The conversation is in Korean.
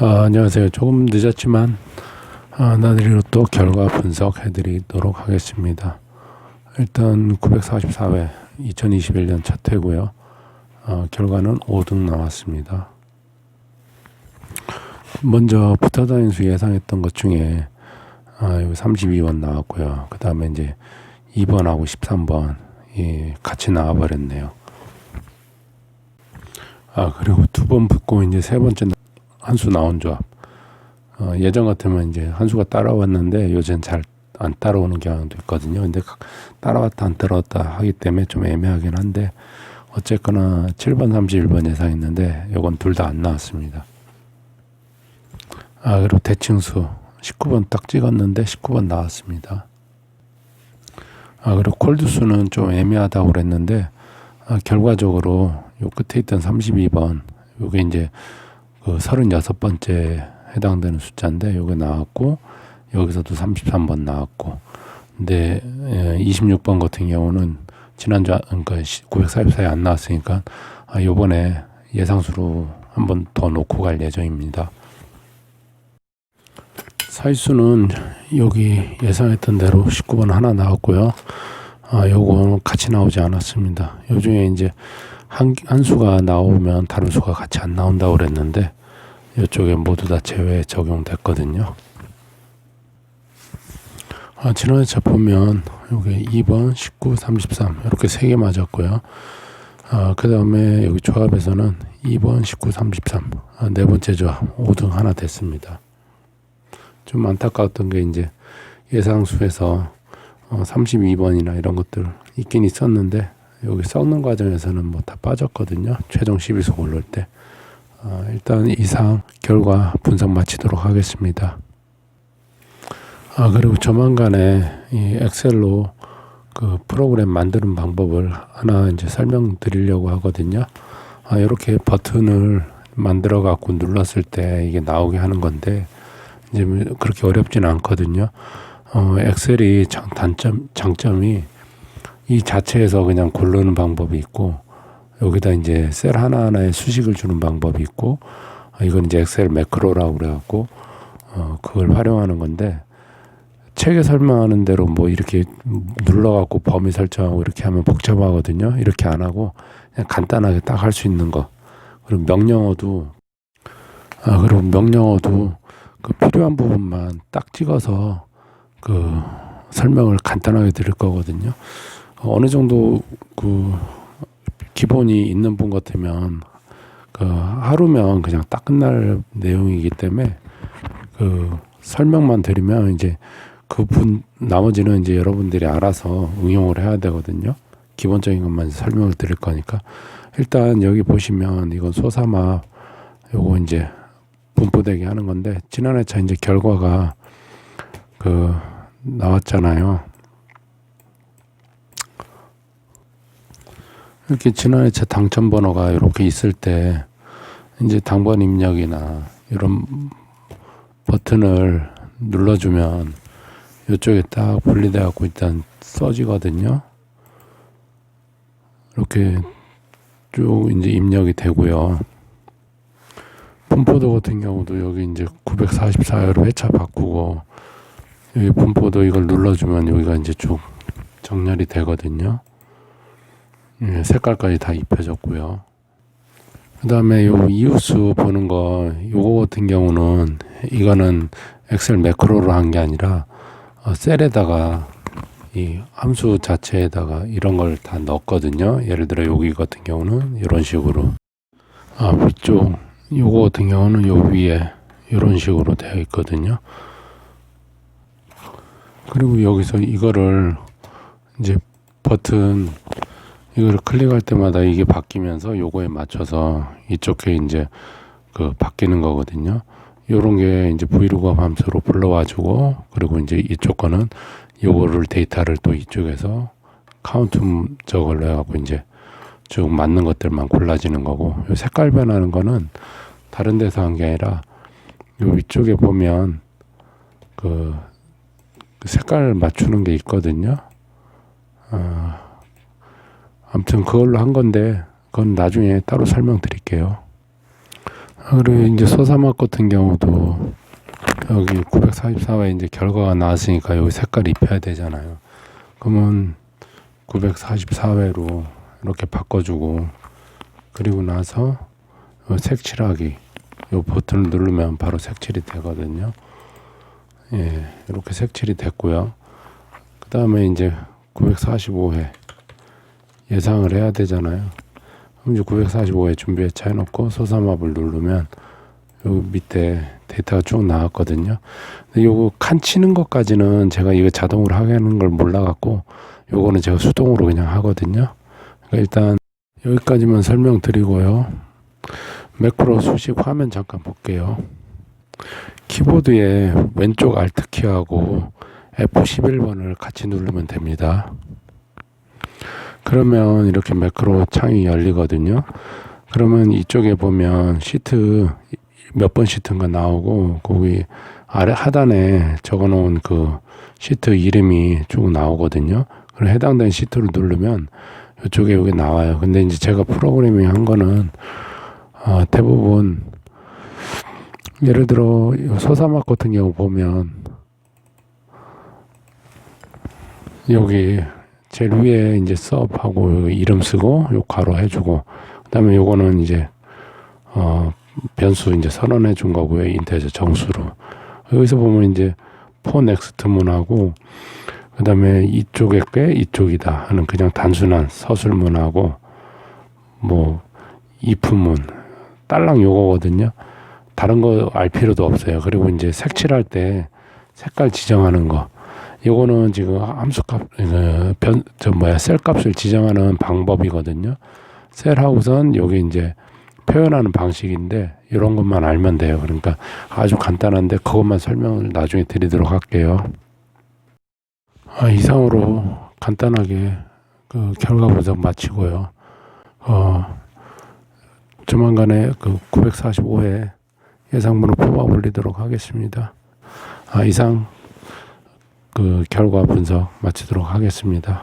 아, 안녕하세요. 조금 늦었지만 아, 나들이로 또 결과 분석해 드리도록 하겠습니다. 일단 944회 2021년 첫 회고요. 아, 결과는 5등 나왔습니다. 먼저 붙어 다니는 수 예상했던 것 중에 아, 여기 32번 나왔고요. 그 다음에 이제 2번하고 13번 이 같이 나와버렸네요. 아 그리고 두 번 붙고 이제 세 번째 한수 나온 조합. 어, 예전 같으면 이제 한 수가 따라왔는데 요즘 잘안 따라오는 경향도 있거든요. 근데 각- 따라왔다 안 따라왔다 하기 때문에 좀 애매하긴 한데 어쨌거나 7번 31번 예상했는데 요건 둘 다 안 나왔습니다. 아 그리고 대칭수 19번 딱 찍었는데 19번 나왔습니다. 아 그리고 콜드수는 좀 애매하다고 그랬는데 아, 결과적으로 요 끝에 있던 32번 요게 이제 그 36번째 해당되는 숫자인데 요게 나왔고 여기서도 33번 나왔고 근데 26번 같은 경우는 지난주 아- 그러니까 944에 안 나왔으니까 아 요번에 예상수로 한 번 더 놓고 갈 예정입니다. 사이수는 여기 예상했던 대로 19번 하나 나왔고요. 아, 요거는 같이 나오지 않았습니다. 요 중에 이제 한, 한 수가 나오면 다른 수가 같이 안 나온다고 그랬는데 이쪽에 모두 다 제외 적용됐거든요. 아, 지난해 차 보면 여기 2번, 19, 33 이렇게 세 개 맞았고요. 아, 그 다음에 여기 조합에서는 2번, 19, 33 아, 네 번째 조합 5등 하나 됐습니다. 좀 안타까웠던 게 이제 예상수에서 어, 32번이나 이런 것들 있긴 있었는데 여기 썩는 과정에서는 뭐 다 빠졌거든요. 최종 12수 올릴 때. 어, 일단 이상 결과 분석 마치도록 하겠습니다. 아 그리고 조만간에 이 엑셀로 그 프로그램 만드는 방법을 하나 이제 설명드리려고 하거든요. 아 이렇게 버튼을 만들어 갖고 눌렀을 때 이게 나오게 하는 건데 이제 뭐 그렇게 어렵지는 않거든요. 어, 엑셀이 장, 단점, 장점이 이 자체에서 그냥 고르는 방법이 있고, 여기다 이제 셀 하나하나에 수식을 주는 방법이 있고, 어, 이건 이제 엑셀 매크로라고 그래갖고, 어, 그걸 활용하는 건데, 책에 설명하는 대로 뭐 이렇게 눌러갖고 범위 설정하고 이렇게 하면 복잡하거든요. 이렇게 안 하고, 그냥 간단하게 딱 할 수 있는 거. 그리고 명령어도, 아, 그리고 명령어도 그 필요한 부분만 딱 찍어서 그 설명을 간단하게 드릴 거거든요. 어, 어느 정도 그 기본이 있는 분 같으면 그 하루면 그냥 딱 끝날 내용이기 때문에 그 설명만 드리면 이제 그분 나머지는 이제 여러분들이 알아서 응용을 해야 되거든요. 기본적인 것만 설명을 드릴 거니까 일단 여기 보시면 이건 소사마 요거 이제 분포되게 하는 건데 지난해 차 이제 결과가 그 나왔잖아요. 이렇게 지난해 차 당첨 번호가 이렇게 있을 때 이제 당번 입력이나 이런 버튼을 눌러주면 이쪽에 딱 분리돼 갖고 일단 써지거든요. 이렇게 쭉 이제 입력이 되고요. 분포도 같은 경우도 여기 이제 944회로 회차 바꾸고 여기 분포도 이걸 눌러주면 여기가 이제 쭉 정렬이 되거든요. 예, 색깔까지 다 입혀졌고요. 그 다음에 요 이웃수 보는 거 요거 같은 경우는 이거는 엑셀 매크로로 한 게 아니라 어, 셀에다가 이 함수 자체에다가 이런 걸 다 넣었거든요. 예를 들어 여기 같은 경우는 이런 식으로 아 위쪽 요거 같은 경우는 요 위에 이런 식으로 되어 있거든요. 그리고 여기서 이거를 이제 버튼 이거를 클릭할 때마다 이게 바뀌면서 요거에 맞춰서 이쪽에 이제 그 바뀌는 거거든요. 요런 게 이제 브이로그 함수로 불러와 주고 그리고 이제 이쪽 거는 요거를 데이터를 또 이쪽에서 카운트 저걸로 해갖고 이제 쭉 맞는 것들만 골라지는 거고 요 색깔 변하는 거는 다른 데서 한 게 아니라 요 위쪽에 보면 그 색깔 맞추는 게 있거든요. 어, 아무튼 그걸로 한 건데 그건 나중에 따로 설명드릴게요. 아, 그리고 이제 소사막 같은 경우도 여기 944회 이제 결과가 나왔으니까 여기 색깔 입혀야 되잖아요. 그러면 944회로 이렇게 바꿔주고 그리고 나서 요 색칠하기 요 버튼을 누르면 바로 색칠이 되거든요. 예, 이렇게 색칠이 됐고요. 그 다음에 이제 945회 예상을 해야 되잖아요. 그럼 이제 945회 준비해 차 해놓고 소사맵을 누르면 여기 밑에 데이터가 쭉 나왔거든요. 근데 요거 칸 치는 것까지는 제가 이거 자동으로 하는 걸 몰라갖고 요거는 제가 수동으로 그냥 하거든요. 그러니까 일단 여기까지만 설명드리고요. 매크로 수식 화면 잠깐 볼게요. 키보드에 왼쪽 알트키하고 F11번을 같이 누르면 됩니다. 그러면 이렇게 매크로 창이 열리거든요. 그러면 이쪽에 보면 시트 몇 번 시트인가 나오고 거기 아래 하단에 적어 놓은 그 시트 이름이 쭉 나오거든요. 그럼 해당되는 시트를 누르면 이쪽에 여기 나와요. 근데 이제 제가 프로그래밍 한 거는 어, 대부분 예를 들어 이 소사막 같은 경우 보면 여기 제일 위에 이제 여기 이름 쓰고 요 괄호 해주고 그다음에 요거는 이제 어 변수 이제 선언해 준 거고요 인테저 정수로. 여기서 보면 이제 포 넥스트 문하고 그다음에 이쪽에 꽤 이쪽이다 하는 그냥 단순한 서술문하고 뭐 이프문 딸랑 요거거든요. 다른 거 알 필요도 없어요. 그리고 이제 색칠할 때 색깔 지정하는 거 요거는 지금 함수값 그 변 저 뭐야 셀 값을 지정하는 방법이거든요 셀하고선 여기 이제 표현하는 방식인데 이런 것만 알면 돼요. 그러니까 아주 간단한데 그것만 설명을 나중에 드리도록 할게요. 아, 이상으로 간단하게 그 결과 분석 마치고요. 어, 조만간에 그 945회 예상문을 뽑아 올리도록 하겠습니다. 아, 이상 그 결과 분석 마치도록 하겠습니다.